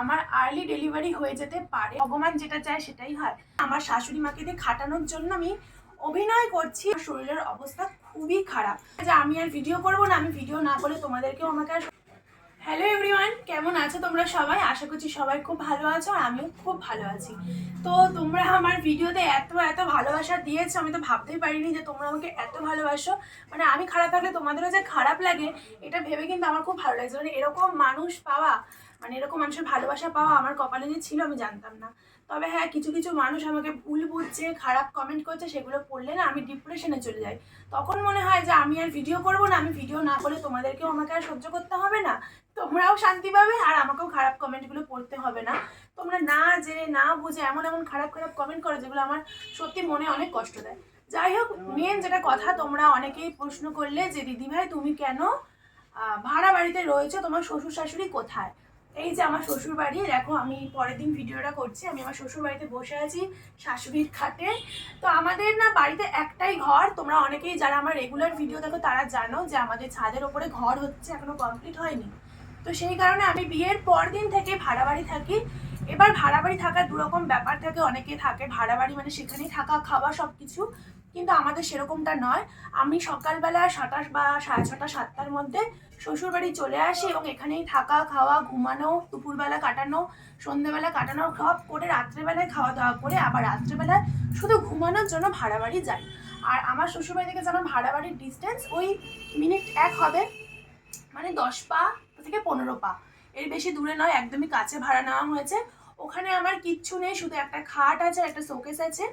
আমার early delivery হয়ে যেতে পারে। ভগবান যেটা চায় সেটাই হয়। আমার শাশুড়ি মাকে দিয়ে খাটানোর জন্য আমি অভিনয় করছি। শরীরের অবস্থা খুবই খারাপ। যে আমি আর ভিডিও করব না, আমি ভিডিও না করে তোমাদেরকেও আমাকে আর হ্যালো এভরিওয়ান কেমন আছো তোমরা সবাই? আশা করছি সবাই খুব ভালো আছো আর আমিও খুব ভালো আছি। তো তোমরা আমার ভিডিওতে এত এত ভালোবাসা দিয়েছ, আমি তো ভাবতেই পারিনি যে তোমরা আমাকে এত ভালোবাসো। মানে আমি খারাপ থাকলে তোমাদেরও যে খারাপ লাগে, এটা ভেবে কিন্তু আমার খুব ভালো লাগছে। মানে এরকম মানুষ পাওয়া মানে এরকম মানুষের ভালোবাসা পাওয়া আমার কপালে যে ছিল আমি জানতাম না। তবে হ্যাঁ কিছু কিছু মানুষ আমাকে ভুল বুঝছে, খারাপ কমেন্ট করছে, সেগুলো পড়লে না আমি ডিপ্রেশনে চলে যাই। তখন মনে হয় যে আমি আর ভিডিও করব না, আমি ভিডিও না করে তোমাদেরকেও আমাকে আর সহ্য করতে হবে না। তোমরাও শান্তি পাবে আর আমাকেও খারাপ কমেন্টগুলো পড়তে হবে না। তোমরা না জেনে, না বুঝে এমন এমন খারাপ খারাপ কমেন্ট করো যেগুলো আমার সত্যি মনে অনেক কষ্ট দেয়। যাই হোক মেন যেটা কথা তোমরা অনেকেই প্রশ্ন করলে যে, দিদিভাই, তুমি কেন ভাড়া বাড়িতে রয়েছো? তোমার শ্বশুর শাশুড়ি কোথায়? এই যে আমার শ্বশুর বাড়ি দেখো আমি পরের দিন ভিডিওটা করছি, আমি আমার শ্বশুর বাড়িতে বসে আছি শাশুড়ির খাটে। তো আমাদের না বাড়িতে একটাই ঘর, তোমরা অনেকেই যারা আমার রেগুলার ভিডিও দেখো তারা জানো যে আমাদের ছাদের ওপরে ঘর হচ্ছে, এখনও কমপ্লিট হয়নি। তো সেই কারণে আমি বিয়ের পর দিন থেকে ভাড়া বাড়ি থাকি। এবার ভাড়া বাড়ি থাকার দুরকম ব্যাপার থাকে, অনেকে থাকে ভাড়া বাড়ি মানে সেখানেই থাকা, খাওয়া সব কিছু কিন্তু আমাদের সেরকমটা নয়। আমি সকালবেলা ছটা বা সাড়ে ছটা, সাতটার মধ্যে শ্বশুর বাড়ি চলে আসি এবং এখানেই থাকা, খাওয়া, ঘুমানো, দুপুরবেলা কাটানো, সন্ধেবেলা কাটানো, সব করে রাত্রেবেলায় খাওয়া দাওয়া করে আবার রাত্রেবেলায় শুধু ঘুমানোর জন্য ভাড়া বাড়ি যাই। আর আমার শ্বশুরবাড়ি থেকে যেমন ভাড়া বাড়ির ডিস্টেন্স ওই মিনিট এক হবে মানে দশ পা থেকে পনেরো পা। এর বেশি দূরে নয়, একদমই কাছে ভাড়া নেওয়া হয়েছে। ওখানে আমার কিচ্ছু নেই, শুধু একটা খাট আছে আর একটা শোকেস আছে।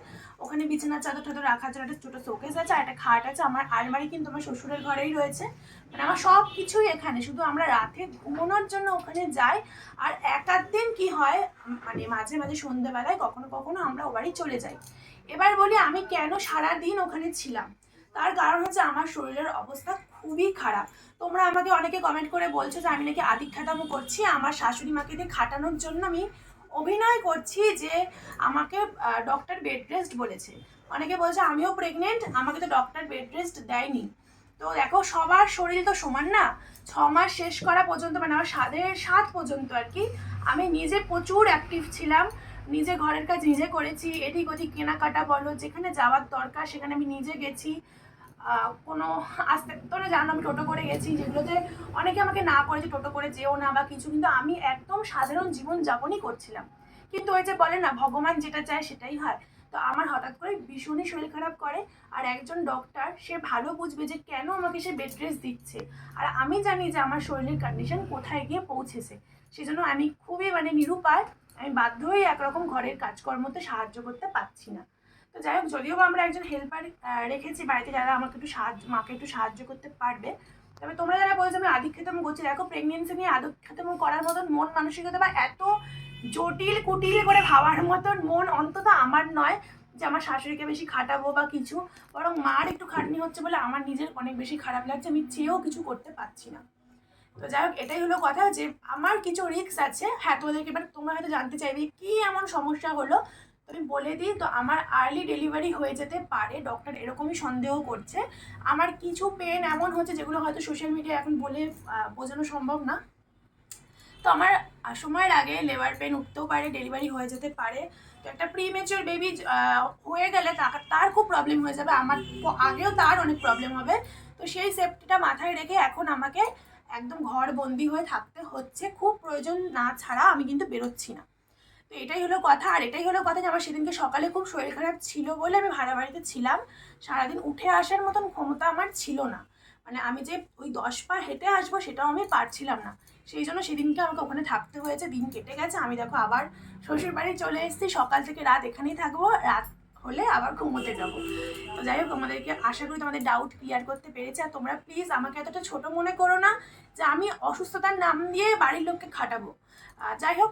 ওখানে বিছানার চাদর টাদর রাখার জন্য একটা ছোটো শোকেস আছে, আর একটা খাট আছে। আমার আলমারি কিন্তু আমার শ্বশুরের ঘরেই রয়েছে। মানে আমার সব কিছুই এখানে, শুধু আমরা রাতে ঘুমানোর জন্য ওখানে যাই। আর এক আধ দিন কি হয় মানে মাঝে মাঝে সন্ধ্যেবেলায় কখনো কখনো আমরা ও বাড়ি চলে যাই। এবার বলি, আমি কেন সারা দিন ওখানে ছিলাম? তার কারণ হচ্ছে আমার শরীরের অবস্থা খুবই খারাপ। তোমরা আমাকে অনেকে কমেন্ট করে বলছো যে আমি নাকি আদিক খাটামো করছি। আমার শাশুড়ি মাকে দিয়ে খাটানোর জন্য আমি অভিনয় করছি যে আমাকে ডক্টর বেড রেস্ট বলেছে। অনেকে বলছে, আমিও প্রেগনেন্ট আমাকে তো ডক্টর বেড রেস্ট দেয়নি। তো দেখো, সবার শরীর তো সমান না। ছ মাস শেষ করা পর্যন্ত মানে আমার সাদের সাত পর্যন্ত আর কি, আমি নিজে প্রচুর অ্যাক্টিভ ছিলাম। নিজে ঘরের কাজ নিজে করেছি, এদিক ওদিক কেনাকাটা বলো, যেখানে যাওয়ার দরকার সেখানে আমি নিজে গেছি। কোনো আসতে তোমরা জানো, আমি টোটো করে গেছি, যেগুলোতে অনেকে আমাকে না করে যে টোটো করে যেও না বা কিছু, কিন্তু আমি একদম সাধারণ জীবন যাপনই করছিলাম। কিন্তু ওই যে বলে না, ভগবান যেটা চায় সেটাই হয়। তো আমার হঠাৎ করে ভীষণই শরীর খারাপ করে, আর একজন ডক্টর সে ভালো বুঝবে যে কেন আমাকে সে বেড রেস্ট দিচ্ছে। আর আমি জানি যে আমার শরীরের কন্ডিশন কোথায় গিয়ে পৌঁছেছে। সেজন্য আমি খুবই মানে নিরুপায়, আমি বাধ্য হয়ে একরকম ঘরের কাজকর্মতে সাহায্য করতে পারছি না। তো যাই হোক, যদিও আমরা একজন হেল্পার রেখেছি বাড়িতে, যারা আমাকে একটু সাহায্য, মাকে একটু সাহায্য করতে পারবে। তবে তোমরা যারা বলছো আমি আদিক খেতাম করছি, দেখো প্রেগনেন্সি নিয়ে আদিক খেতাম করার মতন মন মানসিকতা বা এত জটিল কুটিল করে ভাবার মতন মন অন্তত আমার নয় যে আমার শাশুড়িকে বেশি খাটাবো বা কিছু। বরং মার একটু খাটনি হচ্ছে বলে আমার নিজের অনেক বেশি খারাপ লাগছে, আমি চেয়েও কিছু করতে পারছি না। তো যাই হোক, এটাই হলো কথা যে আমার কিছু রিস্ক আছে। হ্যাঁ তোমাদেরকে এবার তোমরা হয়তো জানতে চাইবে কি এমন সমস্যা হলো। তো আমি বলে দিই, তো আমার আর্লি ডেলিভারি হয়ে যেতে পারে। ডক্টর এরকমই সন্দেহ করছে। আমার কিছু পেন এমন হচ্ছে যেগুলো হয়তো সোশ্যাল মিডিয়া এখন বলে বোঝানো সম্ভব না। তো আমার সময়ের আগে লেবার পেন উঠতেও পারে ডেলিভারি হয়ে যেতে পারে। তো একটা প্রিমেচিওর বেবি হয়ে গেলে তার খুব প্রবলেম হয়ে যাবে। আমার আগেও তার অনেক প্রবলেম হবে। তো সেই সেফটিটা মাথায় রেখে এখন আমাকে একদম ঘর বন্দি হয়ে থাকতে হচ্ছে। খুব প্রয়োজন না ছাড়া আমি কিন্তু বেরোচ্ছি না। তো এটাই হলো কথা। আর এটাই হলো কথা যে, আমার সেদিনকে সকালে খুব শরীর খারাপ ছিল বলে আমি ভাড়া বাড়িতে ছিলাম। সারাদিন উঠে আসার মতন ক্ষমতা আমার ছিল না। মানে আমি যে ওই দশ পা হেঁটে আসব সেটাও আমি পারছিলাম না। সেই জন্য সেদিনকে আমাকে ওখানে থাকতে হয়েছে। দিন কেটে গেছে। আমি দেখো আবার শ্বশুর বাড়ি চলে এসেছি। সকাল থেকে রাত এখানেই থাকব। রাত হলে আবার ঘুমোতে যাব। তো যাই হোক আমাদেরকে আশা করি তোমাদের ডাউট ক্লিয়ার করতে পেরেছে। আর তোমরা প্লিজ আমাকে এতটা ছোট মনে করো না যে, আমি অসুস্থতার নাম দিয়ে বাড়ির লোককে খাটাবো। যাই হোক